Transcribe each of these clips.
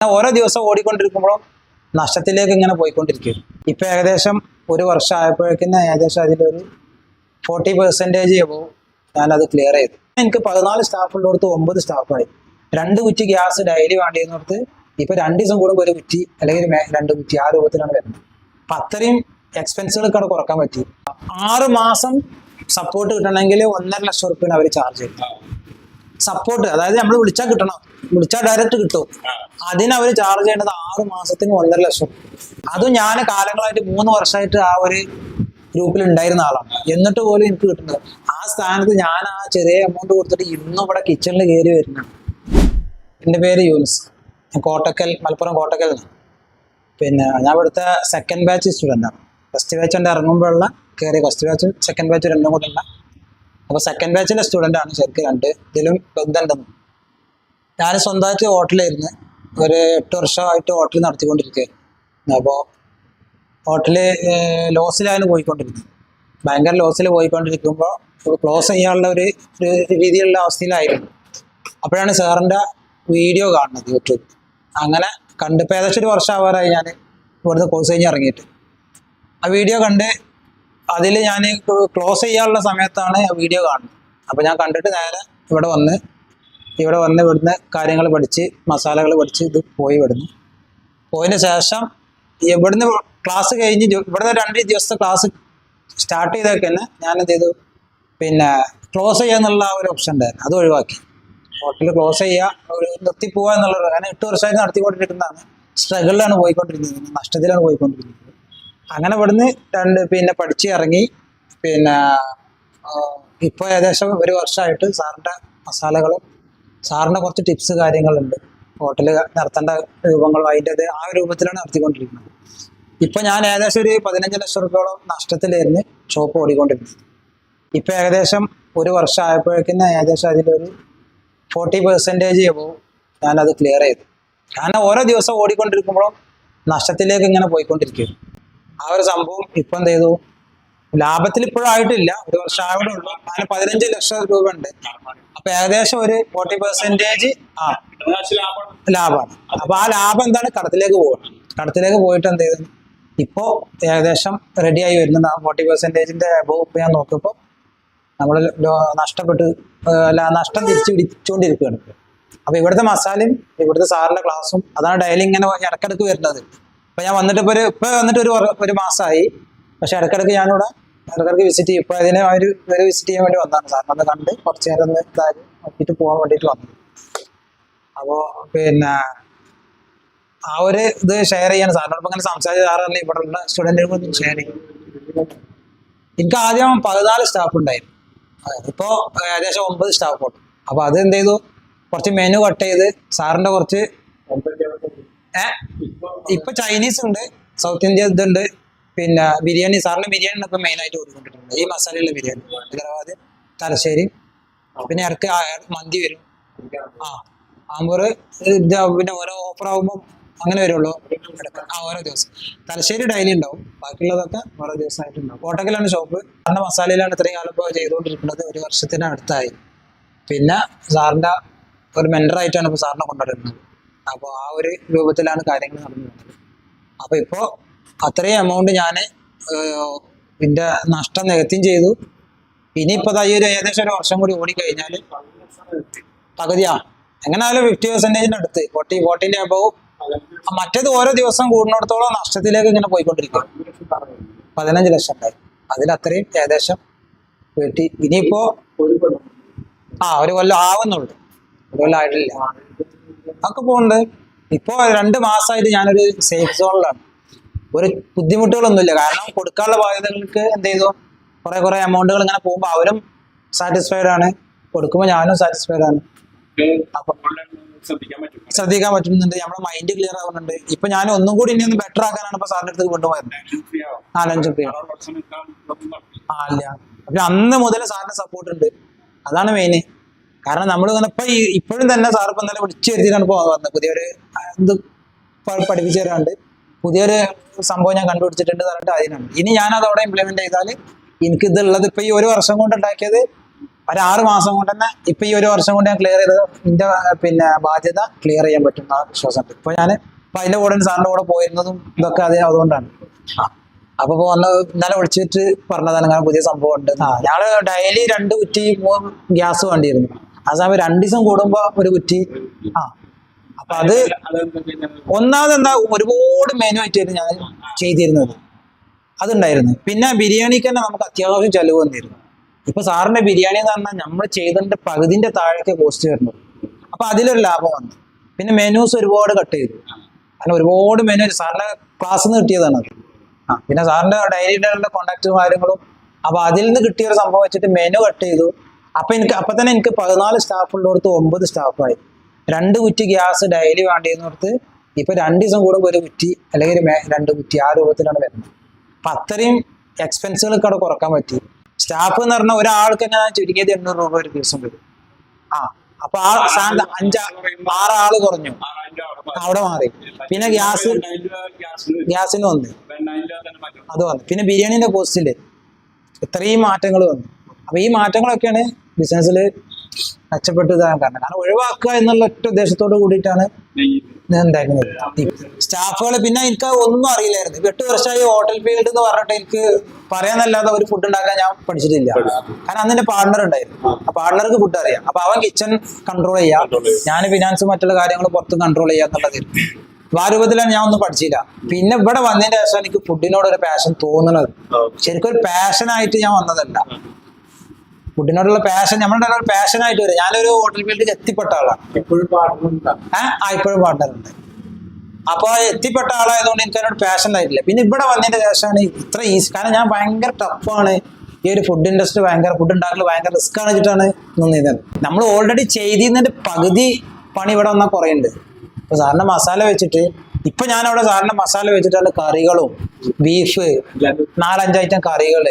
ഓരോ ദിവസം ഓടിക്കൊണ്ടിരിക്കുമ്പോഴും നഷ്ടത്തിലേക്ക് ഇങ്ങനെ പോയിക്കൊണ്ടിരിക്കും. ഇപ്പൊ ഏകദേശം ഒരു വർഷം ആയപ്പോഴേക്കും ഏകദേശം അതിലൊരു ഫോർട്ടി പെർസെന്റേജ് എബോവ് ഞാനത് ക്ലിയർ ചെയ്തു. എനിക്ക് പതിനാല് സ്റ്റാഫ് ഉള്ളിടത്ത് ഒമ്പത് സ്റ്റാഫായി രണ്ട് കുറ്റി ഗ്യാസ് ഡെയിലി വേണ്ടിയെന്നിടത്ത് ഇപ്പൊ രണ്ട് ദിവസം കൂടുമ്പോൾ ഒരു കുറ്റി അല്ലെങ്കിൽ രണ്ട് കുറ്റി ആ രൂപത്തിലാണ് വരുന്നത്. അപ്പൊ അത്രയും എക്സ്പെൻസുകളൊക്കെ കുറയ്ക്കാൻ പറ്റി. ആറ് മാസം സപ്പോർട്ട് കിട്ടണമെങ്കിൽ ഒന്നര ലക്ഷം റുപ്യാണ് അവർ ചാർജ് ചെയ്യും സപ്പോർട്ട് അതായത് നമ്മൾ വിളിച്ചാൽ കിട്ടണം. വിളിച്ചാൽ ഡയറക്റ്റ് കിട്ടും. അതിന് അവർ ചാർജ് ചെയ്യേണ്ടത് ആറ് മാസത്തിന് ഒന്നര ലക്ഷം. അതും ഞാൻ കാലങ്ങളായിട്ട് മൂന്ന് വർഷമായിട്ട് ആ ഒരു ഗ്രൂപ്പിൽ ഉണ്ടായിരുന്ന ആളാണ് എന്നിട്ട് പോലും എനിക്ക് കിട്ടുന്നത് ആ സ്ഥാനത്ത് ഞാൻ ആ ചെറിയ എമൗണ്ട് കൊടുത്തിട്ട് ഇന്നും ഇവിടെ കിച്ചണിൽ കയറി വരുന്നു എന്റെ പേര് യൂനിസ്. കോട്ടക്കൽ മലപ്പുറം കോട്ടക്കൽ പിന്നെ ഞാൻ ഇവിടുത്തെ സെക്കൻഡ് ബാച്ച് സ്റ്റുഡന്റാണ് ഫസ്റ്റ് ബാച്ച് ഉണ്ട് ഇറങ്ങുമ്പോഴുള്ള കയറി ഫസ്റ്റ് ബാച്ചും സെക്കൻഡ് ബാച്ച് രണ്ടും കൂടെ ഉള്ള അപ്പോൾ സെക്കൻഡ് ബാച്ചിലെ സ്റ്റുഡന്റ് ആണ് ശരിക്കും രണ്ട് ഇതിലും ബന്ധമുണ്ടെന്ന് ഞാൻ സ്വന്തമായിട്ട് ഹോട്ടലായിരുന്നു ഒരു എട്ട് വർഷമായിട്ട് ഹോട്ടൽ നടത്തിക്കൊണ്ടിരിക്കുകയായിരുന്നു. അപ്പോൾ ഹോട്ടൽ ലോസിലാണ് പോയിക്കൊണ്ടിരുന്നത് ഭയങ്കര ലോസിൽ പോയിക്കൊണ്ടിരിക്കുമ്പോൾ ക്ലോസ് ചെയ്യാനുള്ള ഒരു ഒരു രീതിയിലുള്ള അവസ്ഥയിലായിരുന്നു. അപ്പോഴാണ് സാറിന്റെ വീഡിയോ കാണുന്നത് യൂട്യൂബ്. അങ്ങനെ കണ്ടിപ്പോൾ ഏകദേശം ഒരു വർഷം ആവാറായി ഞാൻ ഇവിടുന്ന് കോഴ്സ് കഴിഞ്ഞ് ഇറങ്ങിയിട്ട്. ആ വീഡിയോ കണ്ട് അതിൽ ഞാൻ ക്ലോസ് ചെയ്യാനുള്ള സമയത്താണ് വീഡിയോ കാണുന്നത്. അപ്പോൾ ഞാൻ കണ്ടിട്ട് നേരെ ഇവിടെ വന്ന് ഇവിടെ വന്ന് ഇവിടുന്ന് കാര്യങ്ങൾ പഠിച്ച് മസാലകൾ പഠിച്ച് ഇത് പോയി ഇവിടുന്ന്. പോയതിന് ശേഷം ഇവിടുന്ന് ക്ലാസ് കഴിഞ്ഞ് ഇവിടുന്ന് രണ്ട് ദിവസത്തെ ക്ലാസ് സ്റ്റാർട്ട് ചെയ്തൊക്കെ തന്നെ ഞാൻ എന്ത് ചെയ്തു? പിന്നെ ക്ലോസ് ചെയ്യാന്നുള്ള എന്നുള്ള ഒരു ഓപ്ഷൻ ഉണ്ടായിരുന്നു. അത് ഒഴിവാക്കി. ഹോട്ടൽ ക്ലോസ് ചെയ്യുക ഒരു നിർത്തി എന്നുള്ളത് കാരണം എട്ട് വർഷമായിട്ട് നടത്തിക്കൊണ്ടിരിക്കുന്നതാണ്. സ്ട്രഗിളിലാണ് പോയിക്കൊണ്ടിരിക്കുന്നത് നഷ്ടത്തിലാണ് പോയിക്കൊണ്ടിരിക്കുന്നത്. അങ്ങനെ ഇവിടുന്ന് രണ്ട് പിന്നെ പഠിച്ച് ഇറങ്ങി. പിന്നെ ഇപ്പോൾ ഏകദേശം ഒരു വർഷമായിട്ട് സാറിന്റെ മസാലകളും സാറിന്റെ കുറച്ച് ടിപ്സ് കാര്യങ്ങളുണ്ട്. ഹോട്ടൽ നടത്തേണ്ട രൂപങ്ങളും അതിന്റെ ആ രൂപത്തിലാണ് നടത്തിക്കൊണ്ടിരിക്കുന്നത്. ഇപ്പം ഞാൻ ഏകദേശം ഒരു പതിനഞ്ച് ലക്ഷം റുപ്യോളം നഷ്ടത്തിലായിരുന്നു ഷോപ്പ് ഓടിക്കൊണ്ടിരുന്നത്. ഇപ്പം ഏകദേശം ഒരു വർഷം ആയപ്പോഴേക്കും ഏകദേശം അതിലൊരു ഫോർട്ടി പെർസെന്റേജ് എബോവ് ഞാനത് ക്ലിയർ ചെയ്തു. കാരണം ഓരോ ദിവസം ഓടിക്കൊണ്ടിരിക്കുമ്പോഴും നഷ്ടത്തിലേക്ക് ഇങ്ങനെ പോയിക്കൊണ്ടിരിക്കും ആ ഒരു സംഭവം ഇപ്പൊ എന്ത് ചെയ്തു? ലാഭത്തിൽ ഇപ്പോഴും ആയിട്ടില്ല. ഒരു വർഷം ആവിടെ ഉള്ളൂ. അതിന് പതിനഞ്ച് ലക്ഷം രൂപ ഉണ്ട്. അപ്പൊ ഏകദേശം ഒരു ഫോർട്ടി പെർസെന്റേജ് ആ ലാഭമാണ്. അപ്പൊ ആ ലാഭം എന്താണ്? കടത്തിലേക്ക് പോകണം കടത്തിലേക്ക് പോയിട്ട് എന്ത് ചെയ്തു? ഇപ്പോ ഏകദേശം റെഡിയായി ആ ഫോർട്ടി പെർസെന്റേജിന്റെ ഇപ്പൊ ഞാൻ നോക്കിയപ്പോൾ നമ്മൾ നഷ്ടപ്പെട്ട് അല്ല നഷ്ടം തിരിച്ചു പിടിച്ചുകൊണ്ടിരിക്കുകയാണ്. അപ്പൊ ഇവിടുത്തെ മസാലയും ഇവിടുത്തെ സാറിന്റെ ക്ലാസ്സും അതാണ് ഡെയിലി ഇങ്ങനെ ഇടക്കിടക്ക് വരുന്നത്. ഇപ്പൊ ഞാൻ വന്നിട്ട് ഇപ്പൊ ഒരു ഇപ്പൊ വന്നിട്ട് ഒരു ഒരു മാസമായി പക്ഷെ ഇടക്കിടക്ക് ഞാനിവിടെ ഇടക്കിടക്ക് വിസിറ്റ് ചെയ്യും. ഇപ്പൊ അതിന് ഒരു ഒരു വിസിറ്റ് ചെയ്യാൻ വേണ്ടി വന്നതാണ് സാറിനെ ഒന്ന് കണ്ട് കുറച്ച് നേരം ഒന്ന് ഇതായി നോക്കിയിട്ട് പോകാൻ വേണ്ടിയിട്ട് വന്നു അപ്പോ പിന്നെ ആ ഒരു ഇത് ഷെയർ ചെയ്യാൻ സാറിനോട് ഇങ്ങനെ സംസാരിച്ച സാറല്ല ഇവിടെ ഉള്ള സ്റ്റുഡന്റുകൾക്ക് ഷെയർ ചെയ്യും എനിക്ക് ആദ്യം പതിനാല് സ്റ്റാഫ് ഉണ്ടായിരുന്നു. ഇപ്പോ ഏകദേശം ഒമ്പത് സ്റ്റാഫ് ഉണ്ട്. അപ്പൊ അത് എന്ത് ചെയ്തു? കുറച്ച് മെനു കട്ട് ചെയ്ത് സാറിന്റെ കുറച്ച് ഏ? ഇപ്പൊ ചൈനീസ് ഉണ്ട് സൗത്ത് ഇന്ത്യ ഇതുണ്ട് പിന്നെ ബിരിയാണി സാറിന് ബിരിയാണി ഇപ്പൊ മെയിൻ ആയിട്ട് കൊടുക്കുന്നുണ്ട് ഈ മസാലയുള്ള ബിരിയാണി ഹൈദരാബാദ് തലശ്ശേരി പിന്നെ ഇറക്ക് മന്തി വരും. ആ ആമ്പൂർ പിന്നെ ഓരോ ഓഫർ ആകുമ്പോൾ അങ്ങനെ വരുള്ളൂ. ആ ഓരോ ദിവസം. തലശ്ശേരി ഡെയിലി ഉണ്ടാവും. ബാക്കിയുള്ളതൊക്കെ ഓരോ ദിവസമായിട്ടുണ്ടാവും. കോട്ടക്കലാണ് ഷോപ്പ് സാറിന്റെ മസാലയിലാണ് ഇത്രയും കാലം ഇപ്പോൾ ചെയ്തുകൊണ്ടിരിക്കുന്നത്. ഒരു വർഷത്തിന് അടുത്തായി. പിന്നെ സാറിന്റെ ഒരു മെന്ററായിട്ടാണ് ഇപ്പോൾ സാറിനെ കൊണ്ടുവരുന്നത്. അപ്പോൾ ആ ഒരു രൂപത്തിലാണ് കാര്യങ്ങൾ നടന്നു പോകുന്നത് അപ്പോൾ ഇപ്പോൾ അത്രയും എമൗണ്ട് ഞാൻ ഇതിന്റെ നഷ്ടം നികത്തിയും ചെയ്തു. ഇനിയിപ്പോൾ ഈ ഒരു ഏകദേശം ഒരു വർഷം കൂടി ഓടിക്കഴിഞ്ഞാൽ പകുതിയാ എങ്ങനെയായാലും ഫിഫ്റ്റി പെർസെന്റേജിന്റെ അടുത്ത്. ഫോർട്ടി ഫോർട്ടീന്റെ അബവ് മറ്റേത് ഓരോ ദിവസം കൂടുന്നിടത്തോളം നഷ്ടത്തിലേക്ക് ഇങ്ങനെ പോയിക്കൊണ്ടിരിക്കും പതിനഞ്ച് ലക്ഷം ഉണ്ടായി. അതിലത്രയും ഏകദേശം വീട്ടി ഇനിയിപ്പോ ആ ഒരു കൊല്ലം ആവുന്നുള്ളൂ ഒരു കൊല്ലം ആയിട്ടില്ല. അതൊക്കെ പോകുന്നുണ്ട് ഇപ്പോ രണ്ട് മാസമായിട്ട് ഞാനൊരു സേഫ് സോണിലാണ് ഒരു ബുദ്ധിമുട്ടുകളൊന്നുമില്ല. കാരണം കൊടുക്കാനുള്ള ബാധ്യതകൾക്ക് എന്ത് ചെയ്തു? കുറെ കുറെ എമൗണ്ടുകൾ ഇങ്ങനെ പോകുമ്പോൾ അവരും സാറ്റിസ്ഫൈഡ് ആണ്. കൊടുക്കുമ്പോൾ ഞാനും സാറ്റിസ്ഫൈഡ് ആണ്. ശ്രദ്ധിക്കാൻ പറ്റും. ശ്രദ്ധിക്കാൻ പറ്റുന്നുണ്ട്. നമ്മുടെ മൈൻഡ് ക്ലിയർ ആവുന്നുണ്ട്. ഇപ്പൊ ഞാൻ ഒന്നും കൂടി ഇനി ഒന്ന് ബെറ്റർ ആക്കാനാണ് ഇപ്പൊ സാറിന്റെ അടുത്ത് കൊണ്ടുപോയത്. വർഷം നിൽക്കാൻ ആ ഇല്ല. അപ്പൊ അന്ന് മുതൽ സാറിന്റെ സപ്പോർട്ട് ഉണ്ട്. അതാണ് മെയിൻ കാരണം നമ്മൾ ഇങ്ങനെ ഇപ്പൊ ഇപ്പോഴും തന്നെ സാർ ഇപ്പൊ ഇന്നലെ വിളിച്ചു വരുത്തിയിട്ടാണ് പുതിയൊരു എന്ത് പഠിപ്പിച്ചു തരാണ്ട് പുതിയൊരു സംഭവം ഞാൻ കണ്ടുപിടിച്ചിട്ടുണ്ട് പറഞ്ഞിട്ട് അതിനാണ്. ഇനി ഞാൻ അതവിടെ ഇംപ്ലിമെന്റ് ചെയ്താൽ എനിക്ക് ഇതുള്ളത് ഇപ്പൊ ഈ ഒരു വർഷം കൊണ്ട് ഉണ്ടാക്കിയത് ഒരു ആറ് മാസം കൊണ്ട് തന്നെ ഇപ്പൊ ഈ ഒരു വർഷം കൊണ്ട് ഞാൻ ക്ലിയർ ചെയ്തത് എന്റെ പിന്നെ ബാധ്യത ക്ലിയർ ചെയ്യാൻ പറ്റും ആ വിശ്വാസമുണ്ട്. ഇപ്പൊ ഞാൻ ഇപ്പൊ അതിന്റെ കൂടെ സാറിന്റെ കൂടെ പോയിരുന്നതും ഇതൊക്കെ അതേ അതുകൊണ്ടാണ്. ആ അപ്പൊ വന്ന് ഇന്നലെ വിളിച്ചിട്ട് പറഞ്ഞതാണ് പുതിയ സംഭവം ഉണ്ട്. ഞങ്ങൾ ഡെയിലി രണ്ട് കുറ്റി ഗ്യാസ് വേണ്ടിയിരുന്നു. ആ സമയം രണ്ടു ദിവസം കൂടുമ്പോ ഒരു കുറ്റി. ആ. അപ്പൊ അത് ഒന്നാമത് എന്താ ഒരുപാട് മെനു ആയിട്ടായിരുന്നു ഞാൻ ചെയ്തിരുന്നത്. അതുണ്ടായിരുന്നു. പിന്നെ ബിരിയാണിക്ക് തന്നെ നമുക്ക് അത്യാവശ്യം ചെലവ് വന്നിരുന്നു. ഇപ്പൊ സാറിന്റെ ബിരിയാണി എന്ന് പറഞ്ഞാൽ നമ്മൾ ചെയ്തതിന്റെ പകുതിന്റെ താഴേക്ക് കോസ്റ്റ് വരുന്നത് അപ്പൊ അതിലൊരു ലാഭം വന്നു. പിന്നെ മെനൂസ് ഒരുപാട് കട്ട് ചെയ്തു. കാരണം ഒരുപാട് മെനു സാറിന്റെ ക്ലാസ് നിന്ന് കിട്ടിയതാണ് അത്. ആ പിന്നെ സാറിന്റെ ഡയറി ഡയറിന്റെ കോണ്ടാക്റ്റും കാര്യങ്ങളും. അപ്പൊ അതിൽ നിന്ന് കിട്ടിയ ഒരു സംഭവം വെച്ചിട്ട് മെനു കട്ട് ചെയ്തു. അപ്പൊ എനിക്ക് അപ്പൊ തന്നെ എനിക്ക് പതിനാല് സ്റ്റാഫ് ഉള്ളിടത്ത് ഒമ്പത് സ്റ്റാഫായി രണ്ട് കുറ്റി ഗ്യാസ് ഡെയിലി വേണ്ടിയെന്നോർത്ത് ഇപ്പൊ രണ്ട് ദിവസം കൂടുമ്പോൾ ഒരു കുറ്റി അല്ലെങ്കിൽ ഒരു രണ്ട് കുറ്റി ആ രൂപത്തിലാണ് വരുന്നത്. അപ്പൊ അത്രയും എക്സ്പെൻസുകളൊക്കെ അവിടെ കുറയ്ക്കാൻ പറ്റി. സ്റ്റാഫ് എന്ന് പറഞ്ഞാൽ ഒരാൾക്ക് തന്നെ ചുരുങ്ങിയത് എണ്ണൂറ് രൂപ ഒരു ദിവസം വരും. ആ അപ്പൊ ആ സാധനം അഞ്ചാ ആറ് ആൾ കുറഞ്ഞു അവിടെ മാറി. പിന്നെ ഗ്യാസ് ഗ്യാസിന് വന്നു. അത് വന്നു. പിന്നെ ബിരിയാണിന്റെ കോസ്റ്റിൽ ഇത്രയും മാറ്റങ്ങൾ വന്നു. അപ്പൊ ഈ മാറ്റങ്ങളൊക്കെയാണ് ബിസിനസ്സിൽ മെച്ചപ്പെട്ട് ഇതാകാൻ കാരണം കാരണം ഒഴിവാക്കുക എന്നുള്ള ഒറ്റ ഉദ്ദേശത്തോട് കൂടിയിട്ടാണ് ഞാൻ ഉണ്ടാക്കുന്നത് സ്റ്റാഫുകൾ പിന്നെ എനിക്ക് ഒന്നും അറിയില്ലായിരുന്നു. എട്ട് വർഷമായി ഹോട്ടൽ ഫീൽഡ് എന്ന് പറഞ്ഞിട്ട് എനിക്ക് പറയാനല്ലാതെ ഒരു ഫുഡ് ഉണ്ടാക്കാൻ ഞാൻ പഠിച്ചിട്ടില്ല. കാരണം അന്ന് എന്റെ പാർട്ണർ ഉണ്ടായിരുന്നു. ആ പാർട്ണർക്ക് ഫുഡ് അറിയാം. അപ്പൊ അവൻ കിച്ചൺ കൺട്രോൾ ചെയ്യാം. ഞാൻ ഫിനാൻസ് മറ്റുള്ള കാര്യങ്ങൾ പുറത്ത് കൺട്രോൾ ചെയ്യാം എന്നുള്ളത്. അപ്പൊ ആ രൂപത്തിലാണ് ഞാൻ ഒന്നും പഠിച്ചില്ല. പിന്നെ ഇവിടെ വന്നതിന്റെ ശേഷം എനിക്ക് ഫുഡിനോട് ഒരു പാഷൻ തോന്നുന്നത് ശരിക്കും ഒരു പാഷനായിട്ട് ഞാൻ വന്നതല്ല. ഫുഡിനോടുള്ള പാഷൻ നമ്മളുടെ ഒരു പാഷനായിട്ട് വരും. ഞാനൊരു ഹോട്ടൽ ഫീൽഡിൽ എത്തിപ്പെട്ട ആളാണ് ഇപ്പോഴും ആ ഇപ്പോഴും പാർട്ണറുണ്ട് അപ്പൊ എത്തിപ്പെട്ട ആളായതുകൊണ്ട് എനിക്ക് അതിനോട് പാഷൻ ആയിട്ടില്ല. പിന്നെ ഇവിടെ വന്നതിന്റെ ശേഷമാണ് ഇത്ര ഈസി കാരണം ഞാൻ ഭയങ്കര ടഫാണ് ഈ ഒരു ഫുഡ് ഇൻഡസ്ട്രി ഭയങ്കര ഫുഡ് ഉണ്ടാക്കൽ ഭയങ്കര റിസ്ക് ആണ് വെച്ചിട്ടാണ് നിന്നത്. നമ്മൾ ഓൾറെഡി ചെയ്തിരുന്നതിന്റെ പകുതി പണി ഇവിടെ വന്നാൽ കുറേ ഉണ്ട് ഇപ്പൊ സാറിന്റെ മസാല വെച്ചിട്ട് ഇപ്പൊ ഞാൻ അവിടെ സാറിന്റെ മസാല വെച്ചിട്ടാണ് കറികളും ബീഫ് നാലഞ്ച് ഐറ്റം കറികൾ.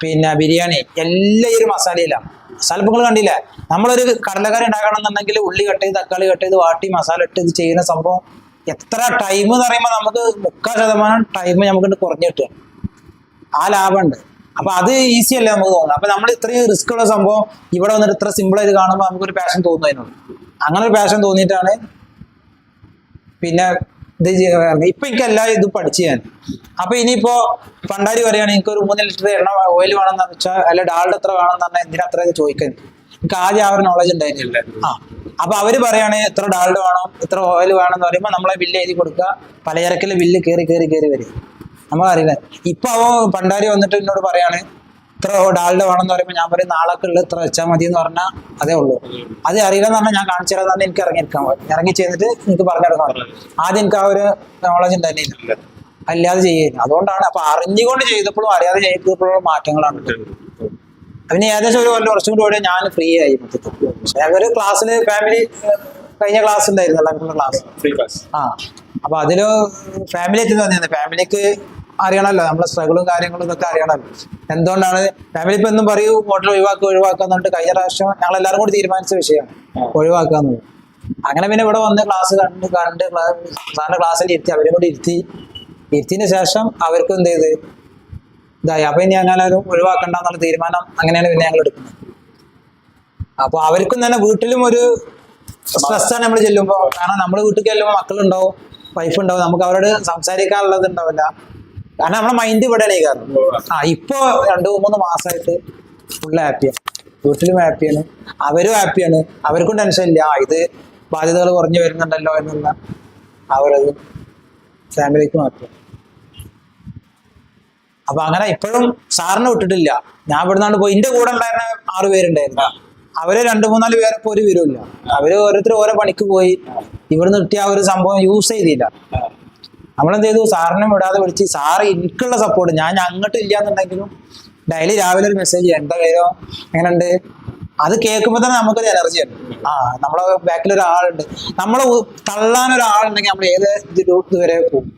പിന്നെ ബിരിയാണി എല്ലാം ഈ ഒരു മസാലയിലാണ് മസാല നിങ്ങൾ കണ്ടില്ലേ? നമ്മളൊരു കടലക്കറി ഉണ്ടാക്കണം എന്നുണ്ടെങ്കിൽ ഉള്ളി കട്ട് ചെയ്ത് തക്കാളി കട്ട് ചെയ്ത് വാട്ടി മസാല ഇട്ട് ഇത് ചെയ്യുന്ന സംഭവം എത്ര ടൈം എന്ന് പറയുമ്പോൾ നമുക്ക് മുക്കാൽ ശതമാനം ടൈം നമുക്ക് കുറഞ്ഞു കിട്ടുക. ആ ലാഭമുണ്ട്. അപ്പൊ അത് ഈസി അല്ലേ നമുക്ക് തോന്നുന്നത്? അപ്പൊ നമ്മൾ ഇത്രയും റിസ്ക് ഉള്ള സംഭവം ഇവിടെ വന്നിട്ട് ഇത്ര സിമ്പിൾ ആയിട്ട് കാണുമ്പോൾ നമുക്കൊരു പാഷൻ തോന്നുന്നു അതിനോട്. അങ്ങനെ ഒരു പാഷൻ തോന്നിയിട്ടാണ് പിന്നെ ഇത് ചെയ്യുന്നത് ഇപ്പൊ എനിക്ക് എല്ലാ ഇതും പഠിച്ചു ഞാൻ. അപ്പൊ ഇനിയിപ്പോ പണ്ടാരി പറയുകയാണ് എനിക്ക് ഒരു മൂന്ന് ലിറ്റർ എണ്ണ ഓയിൽ വേണമെന്ന് വെച്ചാൽ അല്ല ഡാൾഡ് എത്ര വേണമെന്ന് പറഞ്ഞാൽ എന്തിനാ അത്ര ഇത് ചോദിക്കുന്നത് എനിക്ക് ആദ്യം ആ ഒരു നോളജ് ഉണ്ടായിരുന്നില്ല. ആ. അപ്പൊ അവർ പറയാണ് എത്ര ഡാൾഡ് വേണം ഇത്ര ഓയിൽ വേണം എന്ന് പറയുമ്പോൾ നമ്മളെ ബില്ല് എഴുതി കൊടുക്കുക. പലചരക്കിലെ ബില്ല് കയറി കയറി കയറി വരും. നമ്മളറിയില്ല? ഇപ്പൊ അവ പണ്ടാരി വന്നിട്ട് എന്നോട് പറയാണ് ഇത്ര ഡാൾഡ് വേണമെന്ന് പറയുമ്പോൾ ഞാൻ പറയും നാളൊക്കെ ഉള്ളത് ഇത്ര വെച്ചാൽ മതി എന്ന് പറഞ്ഞാൽ അതേ ഉള്ളൂ. അത് അറിയില്ലെന്ന് പറഞ്ഞാൽ ഞാൻ കാണിച്ചു എനിക്ക് ഇറങ്ങിയിരിക്കാൻ പറ്റും. ഇറങ്ങി ചെയ്തിട്ട് എനിക്ക് പറഞ്ഞെടുക്കാൻ ആദ്യം എനിക്ക് ആ ഒരു നോളജ് ഉണ്ടായിരുന്നില്ല അല്ലാതെ ചെയ്യുന്നു അതുകൊണ്ടാണ് അപ്പൊ അറിഞ്ഞുകൊണ്ട് ചെയ്തപ്പോഴും അറിയാതെ ചെയ്തപ്പോഴും മാറ്റങ്ങളാണ്. അതിന് പിന്നെ ഏകദേശം ഒരു കൊല്ലം കുറച്ചും കൂടി ഞാൻ ഫ്രീ ആയി മൊത്തത്തിൽ. പക്ഷെ ഒരു ക്ലാസ്സിൽ ഫാമിലി കഴിഞ്ഞ ക്ലാസ് ഉണ്ടായിരുന്നു എല്ലാവർക്കും ക്ലാസ് ആ. അപ്പൊ അതിൽ ഫാമിലി എത്തി തന്നെയാണ്. ഫാമിലിക്ക് അറിയണമല്ലോ. നമ്മളെ സ്ട്രഗിളും കാര്യങ്ങളും ഇതൊക്കെ അറിയണമല്ലോ. എന്തുകൊണ്ടാണ്? ഫാമിലി ഇപ്പൊ എന്നും പറയൂ ഹോട്ടൽ ഒഴിവാക്കുക ഒഴിവാക്കുക എന്നിട്ട് കഴിഞ്ഞ പ്രാവശ്യം ഞങ്ങൾ എല്ലാവരും കൂടി തീരുമാനിച്ച വിഷയമാണ്. ഒഴിവാക്കുക അങ്ങനെ പിന്നെ ഇവിടെ വന്ന് ക്ലാസ് കണ്ട് കണ്ട് സാറിന്റെ ക്ലാസ്സിൽ ഇരുത്തി അവരും കൂടി ഇരുത്തി. ഇരുത്തിന് ശേഷം അവർക്ക് എന്ത് ചെയ്ത്? ഇതായി. അപ്പൊ ഇനി അങ്ങനെ ഒഴിവാക്കണ്ട എന്നുള്ള തീരുമാനം അങ്ങനെയാണ് പിന്നെ ഞങ്ങൾ എടുക്കുന്നത്. അപ്പൊ അവർക്കും തന്നെ വീട്ടിലും ഒരു സ്ട്രെസ്സാണ് നമ്മൾ ചെല്ലുമ്പോൾ കാരണം നമ്മൾ വീട്ടിൽ ചെല്ലുമ്പോൾ മക്കളുണ്ടാവും വൈഫ് ഉണ്ടാവും. നമുക്ക് അവരോട് സംസാരിക്കാനുള്ളത് ഉണ്ടാവില്ല. കാരണം നമ്മുടെ മൈൻഡ് ഇവിടെയാണ് കാരണം. ആ ഇപ്പോ രണ്ടു മൂന്ന് മാസമായിട്ട് ഫുൾ ഹാപ്പിയാണ് വീട്ടിലും ഹാപ്പിയാണ് അവരും ഹാപ്പിയാണ് അവർക്കും ടെൻഷൻ ഇല്ല. ഇത് ബാധ്യതകൾ കുറഞ്ഞു വരുന്നുണ്ടല്ലോ എന്നുള്ള അവരത് ഫാമിലിക്കും ഹാപ്പിയാണ് അപ്പൊ അങ്ങനെ ഇപ്പോഴും സാറിനെ വിട്ടിട്ടില്ല. ഞാൻ ഇവിടുന്നാണ്ട് പോയി. എന്റെ കൂടെ ഉണ്ടായിരുന്ന ആറു പേരുണ്ടായിരുന്നു. അവർ രണ്ടു മൂന്നാൽ പേരെ ഒരു വിവരമില്ല അവർ ഓരോരുത്തർ ഓരോ പണിക്ക് പോയി. ഇവിടുന്ന് കിട്ടിയ ആ ഒരു സംഭവം യൂസ് ചെയ്തില്ല. നമ്മളെന്ത് ചെയ്തു സാറിനെ വിടാതെ വിളിച്ച് സാറ് എനിക്കുള്ള സപ്പോർട്ട് ഞാൻ അങ്ങോട്ട് ഇല്ല എന്നുണ്ടെങ്കിലും ഡെയിലി രാവിലെ ഒരു മെസ്സേജ് എന്താ പേരോ എങ്ങനെയുണ്ട്? അത് കേൾക്കുമ്പോൾ തന്നെ നമുക്കൊരു എനർജി ഉണ്ട്. ആ നമ്മളെ ബാക്കിൽ ഒരാളുണ്ട്. നമ്മളെ തള്ളാൻ ഒരാളുണ്ടെങ്കിൽ നമ്മൾ ഏത് ഇത് വരെ പോകും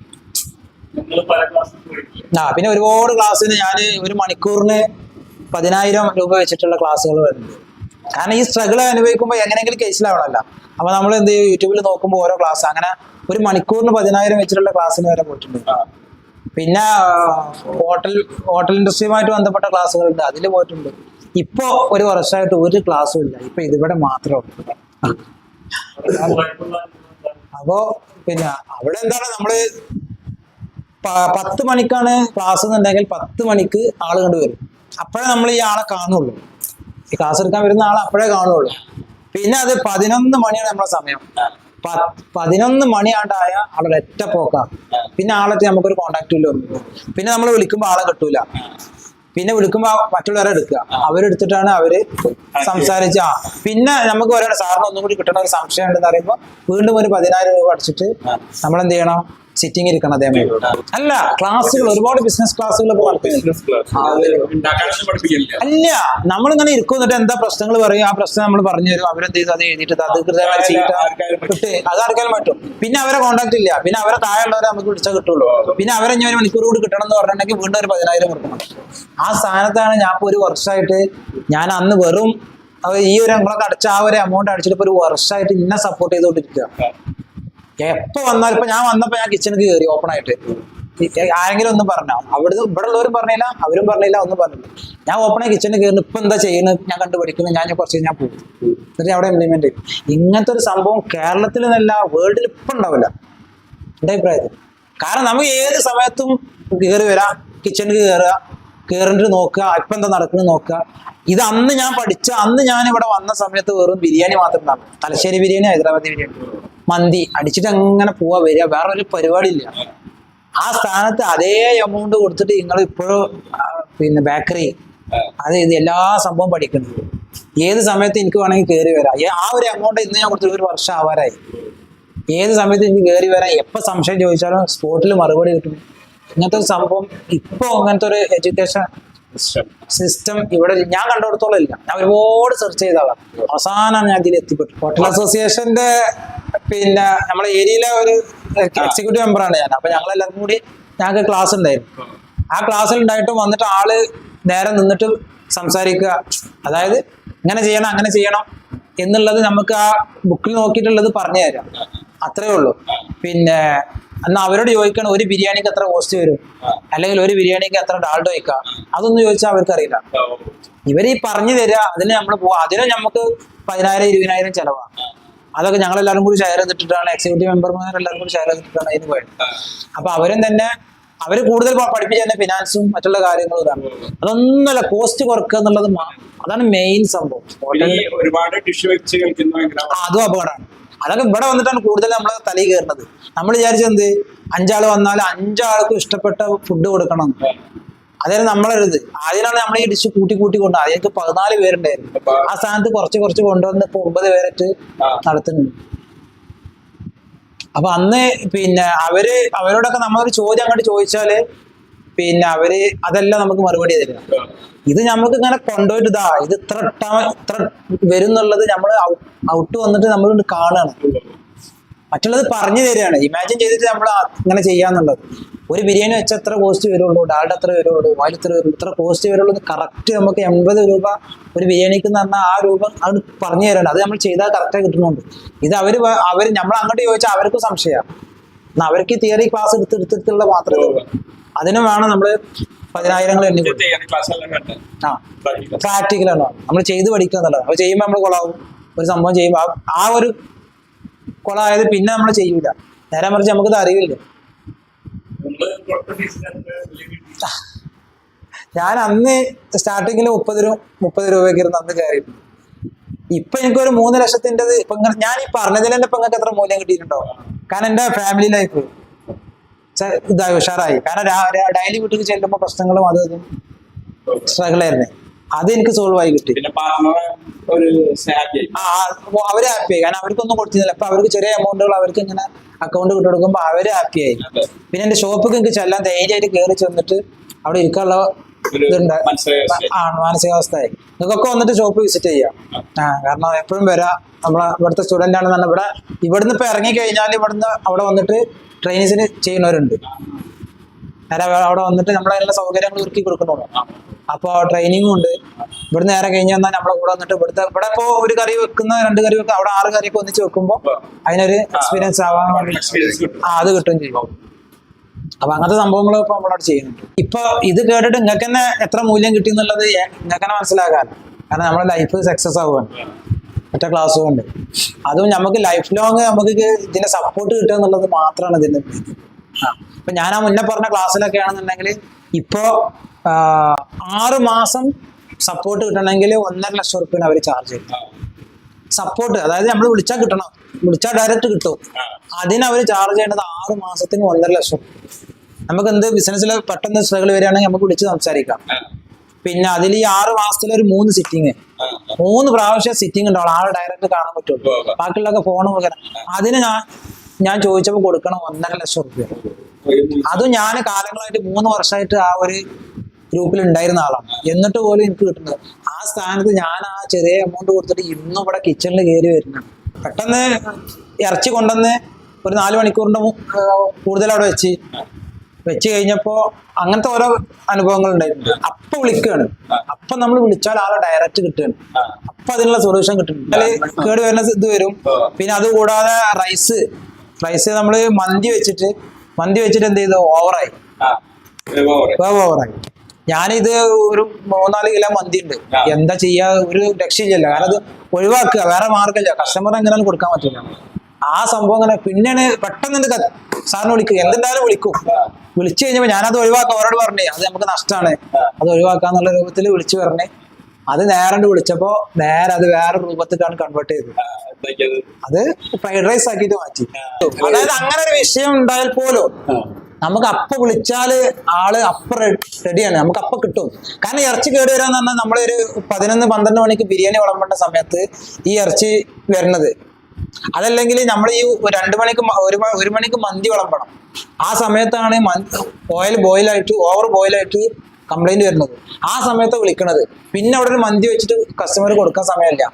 ആ പിന്നെ ഒരുപാട് ക്ലാസ്സിന് ഞാൻ ഒരു മണിക്കൂറിന് പതിനായിരം രൂപ വെച്ചിട്ടുള്ള ക്ലാസ്സുകൾ വരുന്നുണ്ട്. കാരണം ഈ സ്ട്രഗിൾ അനുഭവിക്കുമ്പോൾ എങ്ങനെയെങ്കിലും കേസിലാവണമല്ല അപ്പൊ നമ്മൾ എന്ത് ചെയ്യും? യൂട്യൂബിൽ നോക്കുമ്പോൾ ഓരോ ക്ലാസ് അങ്ങനെ ഒരു മണിക്കൂറിന് പതിനായിരം വെച്ചിട്ടുള്ള ക്ലാസ്സിന് വരെ പോയിട്ടുണ്ട്. പിന്നെ ഹോട്ടൽ ഹോട്ടൽ ഇൻഡസ്ട്രിയുമായിട്ട് ബന്ധപ്പെട്ട ക്ലാസ്സുകളുണ്ട്. അതിൽ പോയിട്ടുണ്ട്. ഇപ്പോ ഒരു വർഷമായിട്ട് ഒരു ക്ലാസ്സും ഇല്ല. ഇപ്പൊ ഇതിവിടെ മാത്രമേ ഉള്ളൂ. അപ്പോ പിന്നെ അവിടെ എന്താണ് നമ്മൾ പത്ത് മണിക്കാണ് ക്ലാസ് എന്നുണ്ടെങ്കിൽ പത്ത് മണിക്ക് ആൾ കണ്ടു വരും. അപ്പോഴേ നമ്മൾ ഈ ആളെ കാണുള്ളൂ. ഈ ക്ലാസ് എടുക്കാൻ വരുന്ന ആളെ അപ്പോഴേ കാണുള്ളൂ. പിന്നെ അത് പതിനൊന്ന് മണിയാണ് നമ്മളെ സമയം. പതിനൊന്ന് മണിയാണ്ടായ ആളുടെ ഒറ്റ പോക്ക. പിന്നെ ആളെത്തി നമുക്കൊരു കോണ്ടാക്ട് ഇല്ല പിന്നെ നമ്മൾ വിളിക്കുമ്പോൾ ആളെ കിട്ടൂല. പിന്നെ വിളിക്കുമ്പോൾ മറ്റുള്ളവരെ എടുക്കുക. അവരെടുത്തിട്ടാണ് അവർ സംസാരിച്ച പിന്നെ നമുക്ക് ഒരാൾ സാറിന് ഒന്നും കൂടി കിട്ടണ ഒരു സംശയം ഉണ്ടെന്ന് പറയുമ്പോൾ വീണ്ടും ഒരു പതിനായിരം രൂപ അടിച്ചിട്ട് നമ്മൾ എന്ത് ചെയ്യണം? സിറ്റിംഗ് ഇരിക്കണം അതേമാതിരി അല്ല ക്ലാസ്സുകൾ ഒരുപാട് ബിസിനസ് ക്ലാസ്സുകൾ അല്ല നമ്മളിങ്ങനെ ഇരിക്കും എന്നിട്ട് എന്താ പ്രശ്നങ്ങൾ പറയും? ആ പ്രശ്നം നമ്മൾ പറഞ്ഞു തരും. അവരെന്ത് ചെയ്തു? അത് എഴുതിയിട്ട് അത് കൃത്യമായി ചെയ്തിട്ട് അത് ആർക്കാലും പറ്റും. പിന്നെ അവരെ കോണ്ടാക്ട് ഇല്ല. പിന്നെ അവരെ താഴെയുള്ളവരെ നമുക്ക് വിളിച്ചാൽ കിട്ടുള്ളൂ. പിന്നെ അവരെ ഞാൻ ഒരു മണിക്കൂർ കൂടി കിട്ടണം എന്ന് പറഞ്ഞിട്ടുണ്ടെങ്കിൽ വീണ്ടും ഒരു പതിനായിരം കൊടുക്കണം. ആ സ്ഥാനത്താണ് ഞാൻ ഇപ്പോൾ ഒരു വർഷമായിട്ട് ഞാൻ അന്ന് വെറും ഈ ഒരു നമ്മളൊക്കെ അടച്ച ആ ഒരു എമൗണ്ട് അടിച്ചിട്ട് ഇപ്പോൾ ഒരു വർഷമായിട്ട് ഇന്നെ സപ്പോർട്ട് ചെയ്തുകൊണ്ടിരിക്കുക. എപ്പോ വന്നാലും ഇപ്പൊ ഞാൻ വന്നപ്പോ ഞാൻ കിച്ചണിൽ കയറി ഓപ്പൺ ആയിട്ട്. ആരെങ്കിലും ഒന്നും പറഞ്ഞോ. അവിടുന്ന് ഇവിടെ ഉള്ളവരും പറഞ്ഞില്ല അവരും പറഞ്ഞില്ല ഒന്നും പറഞ്ഞില്ല. ഞാൻ ഓപ്പൺ ആയി കിച്ചണിൽ കയറുന്നു ഇപ്പൊ എന്താ ചെയ്യുന്നത് ഞാൻ കണ്ടുപിടിക്കുന്നു. ഞാൻ കുറച്ച് കഴിഞ്ഞാൽ പോകും. എന്നിട്ട് അവിടെ ഇംപ്ലിമെന്റ് ചെയ്യും. ഇങ്ങനത്തെ ഒരു സംഭവം കേരളത്തിൽ നിന്നല്ല വേൾഡിൽ ഇപ്പൊ ഉണ്ടാവില്ല. എന്റെ അഭിപ്രായത്തിൽ കാരണം നമുക്ക് ഏത് സമയത്തും കയറി വരാം കിച്ചണിൽ കയറുക കയറിട്ട് നോക്കുക ഇപ്പൊ എന്താ നടക്കുന്നത് നോക്കുക. ഇത് അന്ന് ഞാൻ പഠിച്ച അന്ന് ഞാൻ ഇവിടെ വന്ന സമയത്ത് വെറും ബിരിയാണി മാത്രം തലശ്ശേരി ബിരിയാണി ഹൈദരാബാദി ബിരിയാണി. മന്തി അടിച്ചിട്ട് അങ്ങനെ പോവാ വരിക. വേറെ ഒരു പരിപാടി ഇല്ല ആ സ്ഥാനത്ത് അതേ എമൗണ്ട് കൊടുത്തിട്ട് നിങ്ങൾ ഇപ്പോഴും പിന്നെ ബേക്കറി അത് ഇത് എല്ലാ സംഭവം പഠിക്കുന്നത് ഏത് സമയത്ത് എനിക്ക് വേണമെങ്കിൽ കയറി വരാം. ആ ഒരു എമൗണ്ട് ഇന്ന് ഞാൻ കൊടുത്തിട്ട് ഒരു വർഷം ആവാറായി. ഏത് സമയത്ത് എനിക്ക് കയറി വരാം? എപ്പോൾ സംശയം ചോദിച്ചാലും സ്പോട്ടിൽ മറുപടി കിട്ടും. ഇങ്ങനത്തെ ഒരു സംഭവം ഇപ്പോൾ അങ്ങനത്തെ ഒരു എഡ്യൂക്കേഷൻ സിസ്റ്റം. ഇവിടെ ഞാൻ കണ്ടിടത്തോളം ഇല്ല. ഞാൻ ഒരുപാട് സെർച്ച് ചെയ്തതാണ് അവസാനം ഞാൻ ഇതിൽ എത്തിപ്പെട്ടു. ഹോട്ടൽ അസോസിയേഷന്റെ പിന്നെ നമ്മളെ ഏരിയയിലെ ഒരു എക്സിക്യൂട്ടീവ് മെമ്പറാണ് ഞാൻ. അപ്പൊ ഞങ്ങൾ കൂടി ഞങ്ങൾക്ക് ക്ലാസ് ഉണ്ടായിരുന്നു. ആ ക്ലാസ്സിൽ ഉണ്ടായിട്ടും വന്നിട്ട് ആൾ നേരെ നിന്നിട്ട് സംസാരിക്കുക. അതായത് ഇങ്ങനെ ചെയ്യണം അങ്ങനെ ചെയ്യണം എന്നുള്ളത് നമുക്ക് ആ ബുക്കിൽ നോക്കിയിട്ടുള്ളത് പറഞ്ഞു തരാം. അത്രേ ഉള്ളൂ. പിന്നെ എന്നാ അവരോട് ചോദിക്കണം ഒരു ബിരിയാണിക്ക് എത്ര കോസ്റ്റ് വരും? അല്ലെങ്കിൽ ഒരു ബിരിയാണിക്ക് എത്ര ഡാൾഡ് വയ്ക്കാം? അതൊന്നും ചോദിച്ചാൽ അവർക്ക് അറിയില്ല ഇവർ ഈ പറഞ്ഞു തരിക അതിന് നമ്മൾ പോവാം. അതിന് നമുക്ക് പതിനായിരം ഇരുപതിനായിരം ചെലവാണ് അതൊക്കെ ഞങ്ങൾ എല്ലാവരും കൂടി ഷെയർ ചെയ്തിട്ടാണ് എക്സിക്യൂട്ടീവ് മെമ്പർമാർ എല്ലാവരും കൂടി ഷെയർ ചെയ്തിട്ടാണ് അതിന് പോയത്. അപ്പൊ അവരും തന്നെ അവർ കൂടുതൽ പഠിപ്പിച്ച തന്നെ ഫിനാൻസും മറ്റുള്ള കാര്യങ്ങളും ഇതാണ്. അതൊന്നുമല്ല കോസ്റ്റ് കുറക്കുക എന്നുള്ളത് അതാണ് മെയിൻ സംഭവം. ഒരുപാട് വെച്ച് അതും അപകടമാണ്. അതൊക്കെ ഇവിടെ വന്നിട്ടാണ് കൂടുതൽ നമ്മളെ തലയിൽ കയറുന്നത്. നമ്മൾ വിചാരിച്ചെന്ത് അഞ്ചാൾ വന്നാൽ അഞ്ചാൾക്കും ഇഷ്ടപ്പെട്ട ഫുഡ് കൊടുക്കണം. അതായത് നമ്മളരുത്. ആദ്യമാണ് നമ്മൾ ഈ ഡിഷ് കൂട്ടി കൂട്ടി കൊണ്ട് ആദ്യം പതിനാല് പേരുണ്ടായിരുന്നു. ആ സ്ഥാനത്ത് കുറച്ച് കുറച്ച് കൊണ്ടുവന്ന് ഇപ്പൊ ഒമ്പത് പേരായിട്ട് ആ. നടത്തുന്നുണ്ട്. അപ്പൊ അന്ന് പിന്നെ അവർ അവരോടൊക്കെ നമ്മളൊരു ചോദ്യം അങ്ങോട്ട് ചോദിച്ചാൽ പിന്നെ അവർ അതല്ല നമുക്ക് മറുപടി തരുക ഇത് നമുക്ക് ഇങ്ങനെ കൊണ്ടുപോയിട്ട് ഇതാ ഇത് ഇത്ര ഇട്ടാ ഇത്ര വരും എന്നുള്ളത് നമ്മൾ ഔട്ട് വന്നിട്ട് നമ്മൾ കാണുകയാണ് മറ്റുള്ളത് പറഞ്ഞു തരികയാണ് ഇമാജിൻ ചെയ്തിട്ട് നമ്മൾ ഇങ്ങനെ ചെയ്യാന്നുള്ളത്. ഒരു ബിരിയാണി വെച്ച എത്ര കോസ്റ്റ് വരുള്ളൂ ഡാൽഡ എത്ര വരുള്ളൂ ഓയിൽ എത്ര വരുള്ളൂ ഇത്ര കോസ്റ്റ് വരുള്ളൂ കറക്റ്റ് നമുക്ക് എൺപത് രൂപ ഒരു ബിരിയാണിക്ക് തന്നാൽ ആ രൂപ അത് പറഞ്ഞു തരാണ്ട് അത് നമ്മൾ ചെയ്താൽ കറക്റ്റായി കിട്ടുന്നുണ്ട്. ഇത് അവർ അവർ നമ്മൾ അങ്ങോട്ട് ചോദിച്ചാൽ അവർക്ക് സംശയമാണ് അവർക്ക് തിയറി ക്ലാസ് എടുത്ത് എടുത്തിട്ടുള്ള മാത്രമേ ഉള്ളൂ. അതിനും വേണം നമ്മൾ പതിനായിരങ്ങൾ എണ്ണി ആ. പ്രാക്ടിക്കലാണ് നമ്മൾ ചെയ്ത് എന്നുള്ളത് അത് ചെയ്യുമ്പോൾ നമ്മൾ കൊളാവും. ഒരു സംഭവം ചെയ്യുമ്പോൾ ആ- ഒരു കൊളായത് പിന്നെ നമ്മൾ ചെയ്യൂല. നേരെ മറിച്ച് നമുക്കത് അറിയില്ല നമ്മൾ ഞാൻ അന്ന് സ്റ്റാർട്ടിങ്ങിൽ മുപ്പത് രൂപ മുപ്പത് രൂപയ്ക്ക് ഇരുന്ന് അന്ന് കയറി ഇപ്പൊ എനിക്ക് ഒരു മൂന്ന് ലക്ഷത്തിന്റെത് ഇപ്പൊ ഞാൻ ഈ പറഞ്ഞതിൽ തന്നെ ഇപ്പൊ നിങ്ങൾക്ക് എത്ര മൂല്യം കിട്ടിയിട്ടുണ്ടോ? കാരണം എന്റെ ഫാമിലി ലൈഫ് ഇതായി ഉഷാറായി. കാരണം ഡെയിലി വീട്ടിൽ ചെല്ലുമ്പോൾ പ്രശ്നങ്ങളും അതും ഇതും സ്ട്രഗിൾ ആയിരുന്നേ അത് എനിക്ക് സോൾവ് ആയി കിട്ടി. അവർ ഹാപ്പിയായി കാരണം അവർക്കൊന്നും കൊടുത്തില്ല അപ്പൊ അവർക്ക് ചെറിയ എമൗണ്ടുകൾ അവർക്ക് ഇങ്ങനെ അക്കൗണ്ട് വിട്ടു കൊടുക്കുമ്പോൾ അവർ ഹാപ്പിയായി പിന്നെ എന്റെ ഷോപ്പ് എനിക്ക് ചെല്ലാൻ ധൈര്യമായിട്ട് കയറി ചെന്നിട്ട് അവിടെ ഇരിക്കാനുള്ള ഇതുണ്ട്. മാനസികാവസ്ഥയായി. നിങ്ങൾക്കൊക്കെ വന്നിട്ട് ഷോപ്പ് വിസിറ്റ് ചെയ്യാം. ആ കാരണം എപ്പോഴും വരാം. നമ്മളെ ഇവിടുത്തെ സ്റ്റുഡന്റ് ആണെന്നാണ് ഇവിടെ ഇവിടുന്ന് ഇപ്പൊ ഇറങ്ങി കഴിഞ്ഞാൽ ഇവിടുന്ന് അവിടെ വന്നിട്ട് ട്രെയിനിങ്സിന് ചെയ്യുന്നവരുണ്ട്. നേരെ അവിടെ വന്നിട്ട് നമ്മളെ എല്ലാ സൗകര്യങ്ങൾ ഒരുക്കി കൊടുക്കുന്നുള്ളൂ അപ്പോൾ ട്രെയിനിങ്ങും ഉണ്ട്. ഇവിടുന്ന് നേരെ കഴിഞ്ഞ് വന്നാൽ നമ്മളെ കൂടെ വന്നിട്ട് ഇവിടുത്തെ ഇവിടെ ഇപ്പോൾ ഒരു കറി വെക്കുന്ന രണ്ട് കറി വെക്കുക അവിടെ ആറ് കറിയൊക്കെ ഒന്നിച്ച് വെക്കുമ്പോൾ അതിനൊരു എക്സ്പീരിയൻസ് ആവാൻ വേണ്ടി ആ അത് കിട്ടും ചെയ്യും. അപ്പൊ അങ്ങനത്തെ സംഭവങ്ങൾ ഇപ്പൊ നമ്മളവിടെ ചെയ്യുന്നുണ്ട്. ഇപ്പൊ ഇത് കേട്ടിട്ട് നിങ്ങൾക്ക് തന്നെ എത്ര മൂല്യം കിട്ടി എന്നുള്ളത് നിങ്ങൾക്ക് തന്നെ മനസ്സിലാകാൻ. കാരണം നമ്മുടെ ലൈഫ് സക്സസ് ആവുകയാണ് ഒറ്റ ക്ലാസ് കൊണ്ട്. അതും നമുക്ക് ലൈഫ് ലോങ് നമുക്ക് ഇതിന്റെ സപ്പോർട്ട് കിട്ടുക എന്നുള്ളത് മാത്രമാണ് ഇതിന്റെ. ആ അപ്പൊ ഞാൻ ആ മുന്നേ പറഞ്ഞ ക്ലാസ്സിലൊക്കെ ആണെന്നുണ്ടെങ്കിൽ ഇപ്പോ ആറ് മാസം സപ്പോർട്ട് കിട്ടണമെങ്കിൽ ഒന്നര ലക്ഷം റുപ്യാണ് അവർ ചാർജ് ചെയ്യും സപ്പോർട്ട് അതായത് നമ്മൾ വിളിച്ചാൽ കിട്ടണം. വിളിച്ചാൽ ഡയറക്റ്റ് കിട്ടും. അതിന് അവർ ചാർജ് ചെയ്യേണ്ടത് ആറ് മാസത്തിന് ഒന്നര ലക്ഷം. നമുക്ക് എന്ത് ബിസിനസ്സിൽ പെട്ടെന്ന് സ്ട്രഗിൾ വരികയാണെങ്കിൽ നമുക്ക് വിളിച്ച് സംസാരിക്കാം. പിന്നെ അതിൽ ഈ ആറ് മാസത്തിൽ ഒരു മൂന്ന് സിറ്റിങ് മൂന്ന് പ്രാവശ്യം സിറ്റിംഗ് ഉണ്ടാവും ആളെ ഡയറക്റ്റ് കാണാൻ പറ്റുള്ളൂ. ബാക്കിയുള്ളൊക്കെ ഫോൺ മുഖേന അതിന് ഞാൻ ഞാൻ ചോദിച്ചപ്പോൾ കൊടുക്കണം ഒന്നര ലക്ഷം റുപ്യ അതും ഞാൻ കാലങ്ങളായിട്ട് മൂന്ന് വർഷമായിട്ട് ആ ഒരു ഗ്രൂപ്പിൽ ഉണ്ടായിരുന്ന ആളാണ്. എന്നിട്ട് പോലും എനിക്ക് കിട്ടുന്നത്. സ്ഥാനത്ത് ഞാൻ ആ ചെറിയ എമൗണ്ട് കൊടുത്തിട്ട് ഇന്നും ഇവിടെ കിച്ചണിൽ കയറി വരുന്നു പെട്ടെന്ന് ഇറച്ചി കൊണ്ടുവന്ന് ഒരു നാല് മണിക്കൂറിന്റെ മു- കൂടുതൽ അവിടെ വെച്ച്. വെച്ച് കഴിഞ്ഞപ്പോൾ അങ്ങനത്തെ ഓരോ അനുഭവങ്ങൾ ഉണ്ടായിട്ടുണ്ട്. അപ്പൊ വിളിക്കുകയാണ് അപ്പൊ നമ്മൾ വിളിച്ചാൽ ആളെ ഡയറക്റ്റ് കിട്ടുകയാണ്. അപ്പൊ അതിനുള്ള സൊല്യൂഷൻ കിട്ടുന്നുണ്ട്. കേട് വരുന്ന ഇത് വരും. പിന്നെ അതുകൂടാതെ റൈസ് റൈസ് നമ്മൾ മന്തി വെച്ചിട്ട് മന്തി വെച്ചിട്ട് എന്ത് ചെയ്തു? ഓവറായി വേവ് ഓവറായി ഞാനിത് ഒരു മൂന്നാൽ കിലോ മന്തി ഉണ്ട് എന്താ ചെയ്യാ ഒരു രക്ഷയില്ല കാരണം അത് ഒഴിവാക്കുക. വേറെ മാർഗമില്ല കസ്റ്റമർ എങ്ങനെയാലും കൊടുക്കാൻ പറ്റില്ല. ആ സംഭവം അങ്ങനെ പിന്നെയാണ് പെട്ടെന്ന് എന്ത് സാറിന് വിളിക്കുക. എന്തുണ്ടായാലും വിളിക്കും. വിളിച്ചു കഴിഞ്ഞപ്പോ ഞാനത് ഒഴിവാക്കാം അവരോട് പറഞ്ഞേ. അത് നമുക്ക് നഷ്ടമാണ് അത് ഒഴിവാക്കാന്നുള്ള രൂപത്തിൽ വിളിച്ചു പറഞ്ഞേ. അത് നേരണ്ട് വിളിച്ചപ്പോ നേരെ അത് വേറെ രൂപത്തിലാണ് കൺവേർട്ട് ചെയ്തത്. അത് ഫ്രൈഡ് റൈസ് ആക്കിയിട്ട് മാറ്റി. അതായത് അങ്ങനെ ഒരു വിഷയം ഉണ്ടായാൽ പോലും നമുക്ക് അപ്പ വിളിച്ചാൽ ആൾ അപ്പ റെഡിയാണ് നമുക്ക് അപ്പ കിട്ടും. കാരണം ഇറച്ചി കേട് വരാന്ന് പറഞ്ഞാൽ നമ്മളൊരു പതിനൊന്ന് പന്ത്രണ്ട് മണിക്ക് ബിരിയാണി വിളമ്പേണ്ട സമയത്ത് ഈ ഇറച്ചി വരണത്. അതല്ലെങ്കിൽ നമ്മൾ ഈ രണ്ട് മണിക്ക് ഒരു ഒരു മണിക്ക് മന്തി വിളമ്പണം. ആ സമയത്താണ് ഓയിൽ ബോയിലായിട്ട് ഓവർ ബോയിലായിട്ട് കംപ്ലൈന്റ് വരുന്നത്. ആ സമയത്ത് വിളിക്കണത്. പിന്നെ അവിടെ ഒരു മന്തി വെച്ചിട്ട് കസ്റ്റമർ കൊടുക്കാൻ സമയമില്ല.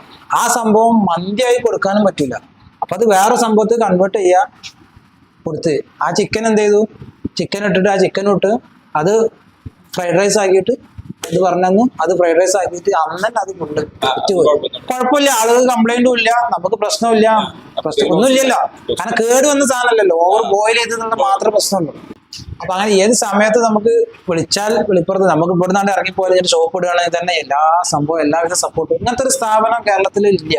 ആ സംഭവം മന്തിയായി കൊടുക്കാനും പറ്റില്ല അപ്പൊ അത് വേറെ സംഭവത്തിൽ കൺവേർട്ട് ചെയ്യുക കൊടുത്ത്. ആ ചിക്കൻ എന്ത് ചെയ്തു? ചിക്കൻ ഇട്ടിട്ട് ആ ചിക്കൻ ഇട്ട് അത് ഫ്രൈഡ് റൈസ് ആക്കിയിട്ട് ഇത് പറഞ്ഞു അത് ഫ്രൈഡ് റൈസ് ആക്കിയിട്ട് അന്നെ അത് കൊണ്ട് കുഴപ്പമില്ല. ആളുകൾ കംപ്ലൈന്റും ഇല്ല. നമുക്ക് പ്രശ്നമില്ല പ്രശ്നം ഒന്നുമില്ലല്ലോ. കാരണം കേട് വന്ന സാധനമല്ലല്ലോ. ഓവർ ബോയിൽ ചെയ്തത് മാത്രമേ പ്രശ്നമുള്ളൂ. അപ്പൊ അങ്ങനെ ഏത് സമയത്ത് നമുക്ക് വിളിച്ചാൽ വിളിപ്പുറത്ത് നമുക്ക് ഇവിടെ നിന്നാണ്ട് ഇറങ്ങിപ്പോലെ ഷോപ്പ് ഇടുകയാണെങ്കിൽ തന്നെ എല്ലാ സംഭവം എല്ലാവിധ സപ്പോർട്ടും ഇങ്ങനത്തെ ഒരു സ്ഥാപനം കേരളത്തിൽ ഇല്ല.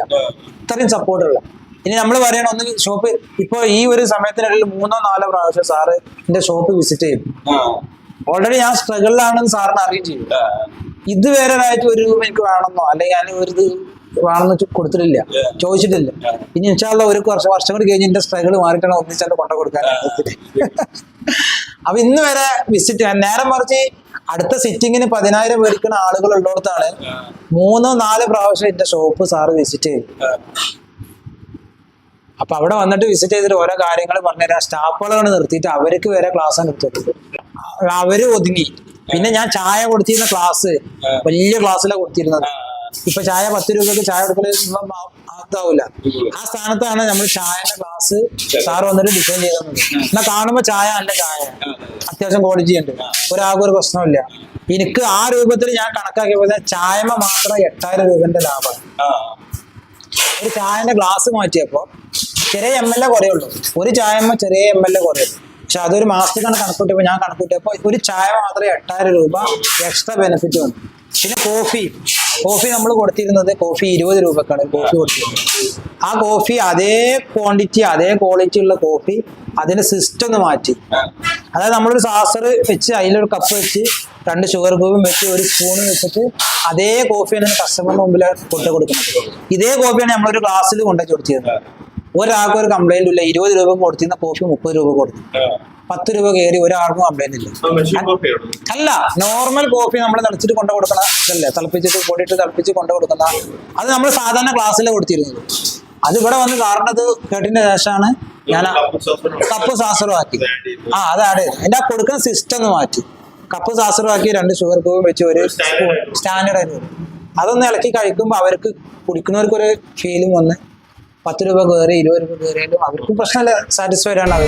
ഇത്രയും സപ്പോർട്ടുള്ള ഇനി നമ്മൾ പറയണ ഒന്ന് ഷോപ്പ് ഇപ്പൊ ഈ ഒരു സമയത്തിനിടയിൽ മൂന്നോ നാലോ പ്രാവശ്യം സാറ് എന്റെ ഷോപ്പ് വിസിറ്റ് ചെയ്യും. ഓൾറെഡി ഞാൻ സ്ട്രഗിളിലാണെന്ന് സാറിന് അറിയിച്ചു ചെയ്യും. ഇതുവരെ ആയിട്ട് ഒരു രൂപ എനിക്ക് വേണമെന്നോ അല്ലെങ്കിൽ ഞാൻ ഒരു ഇത് വേണമെന്ന് കൊടുത്തിട്ടില്ല. ചോദിച്ചിട്ടില്ല. ഇനി ഇൻഷാല്ല ഒരു വർഷം വർഷം കൂടി കഴിഞ്ഞ് എന്റെ സ്ട്രഗിൾ മാറിയിട്ടാണ് ഒന്നിച്ചാണ്ട് കൊണ്ട കൊടുക്കാൻ അപ്പൊ ഇന്ന് വരെ വിസിറ്റ് നേരം മറിച്ച് അടുത്ത സിറ്റിങ്ങിന് പതിനായിരം മേടിക്കുന്ന ആളുകൾ ഉള്ളിടത്താണ് മൂന്നോ നാല് പ്രാവശ്യം എന്റെ ഷോപ്പ് സാറ് വിസിറ്റ് ചെയ്തു. അപ്പൊ അവിടെ വന്നിട്ട് വിസിറ്റ് ചെയ്തിട്ട് ഓരോ കാര്യങ്ങൾ പറഞ്ഞുതരാം സ്റ്റാഫുകളാണ് നിർത്തിയിട്ട് അവർക്ക് വരെ ക്ലാസ് ആണ് എടുത്തത് അവർ ഒതുങ്ങി. പിന്നെ ഞാൻ ചായ കൊടുത്തിരുന്ന ക്ലാസ് വലിയ ക്ലാസ്സിലാണ് കൊടുത്തിരുന്നത്. ഇപ്പൊ ചായ പത്ത് രൂപക്ക് ചായ കൊടുക്കൽ അതാവില്ല ആ സ്ഥാനത്താണ് നമ്മൾ ചായന്റെ ക്ലാസ് സാർ വന്നിട്ട് ഡിസൈൻ ചെയ്തത്. എന്നാ കാണുമ്പോ ചായ അല്ല ചായ. അത്യാവശ്യം ക്വാളിറ്റി ഉണ്ട്. ഒരാൾക്കും ഒരു പ്രശ്നമില്ല എനിക്ക് ആ രൂപത്തിൽ ഞാൻ കണക്കാക്കിയപ്പോൾ ചായമ മാത്രം എട്ടായിരം രൂപന്റെ ലാഭമാണ്. ഒരു ചായന്റെ ഗ്ലാസ് മാറ്റിയപ്പോ ചെറിയ എം എൽ എ കുറയുള്ളൂ ഒരു ചായമ്മ ചെറിയ എം എൽ എ കുറയുള്ളൂ പക്ഷെ അതൊരു മാസത്തേക്കാണ് കണക്കൂട്ടിയപ്പോ ഞാൻ കണക്കൂട്ടിയപ്പോ ഒരു ചായ മാത്രമേ എട്ടായിരം രൂപ എക്സ്ട്രാ ബെനിഫിറ്റ് വന്നു. പിന്നെ കോഫി കോഫി നമ്മൾ കൊടുത്തിരുന്നത് കോഫി ഇരുപത് രൂപക്കാണ്. കോഫി കൊടുത്തിരുന്നത്. ആ കോഫി അതേ ക്വാണ്ടിറ്റി അതേ ക്വാളിറ്റി ഉള്ള കോഫി അതിന്റെ സിസ്റ്റം ഒന്ന് മാറ്റി. അതായത് നമ്മളൊരു സാസർ വെച്ച് അതിലൊരു കപ്പ് വെച്ച് രണ്ട് ഷുഗർ ക്യൂബും വെച്ച് ഒരു സ്പൂൺ വെച്ചിട്ട് അതേ കോഫിയാണ് കസ്റ്റമറിന് മുമ്പിൽ കൊണ്ടു കൊടുക്കുന്നത്. ഇതേ കോഫിയാണ് നമ്മളൊരു ഗ്ലാസ്സിൽ കൊണ്ടുവച്ച് കൊടുത്തിരുന്നത്. ഒരാൾക്ക് ഒരു കംപ്ലൈന്റ് ഇല്ല ഇരുപത് രൂപ കൊടുത്തിരുന്ന കോഫി മുപ്പത് രൂപ കൊടുത്തു. പത്ത് രൂപ കയറി ഒരാൾക്കും കംപ്ലൈന്റ് ഇല്ല. അല്ല നോർമൽ കോഫി നമ്മൾ തിളച്ചിട്ട് കൊണ്ടു കൊടുക്കണ ഇതല്ലേ? തിളപ്പിച്ചിട്ട് പൊടിയിട്ട് തിളപ്പിച്ച് കൊണ്ടു കൊടുക്കുന്ന അത് നമ്മൾ സാധാരണ ക്ലാസ്സിൽ കൊടുത്തിരുന്നത്. അത് ഇവിടെ വന്ന് കാരണത് കേട്ടിന്റെ ശേഷമാണ് ഞാൻ കപ്പ് സാസറും ആക്കി. ആ അതാണ് എന്റെ ആ കൊടുക്കുന്ന സിസ്റ്റം ഒന്ന് മാറ്റി. കപ്പ് സാസറും ആക്കി രണ്ട് ഷുഗർ കൂവും വെച്ച് ഒരു സ്റ്റാൻഡേർഡ് ആയിരുന്നു. അതൊന്ന് ഇളക്കി കഴിക്കുമ്പോൾ അവർക്ക് കുടിക്കുന്നവർക്ക് ഒരു ഫീലും വന്ന് പത്ത് രൂപ കയറി ഇരുപത് രൂപ കയറിയാലും അവർക്കും പ്രശ്നമല്ല. സാറ്റിസ്ഫൈഡ് ആണ്. അവർ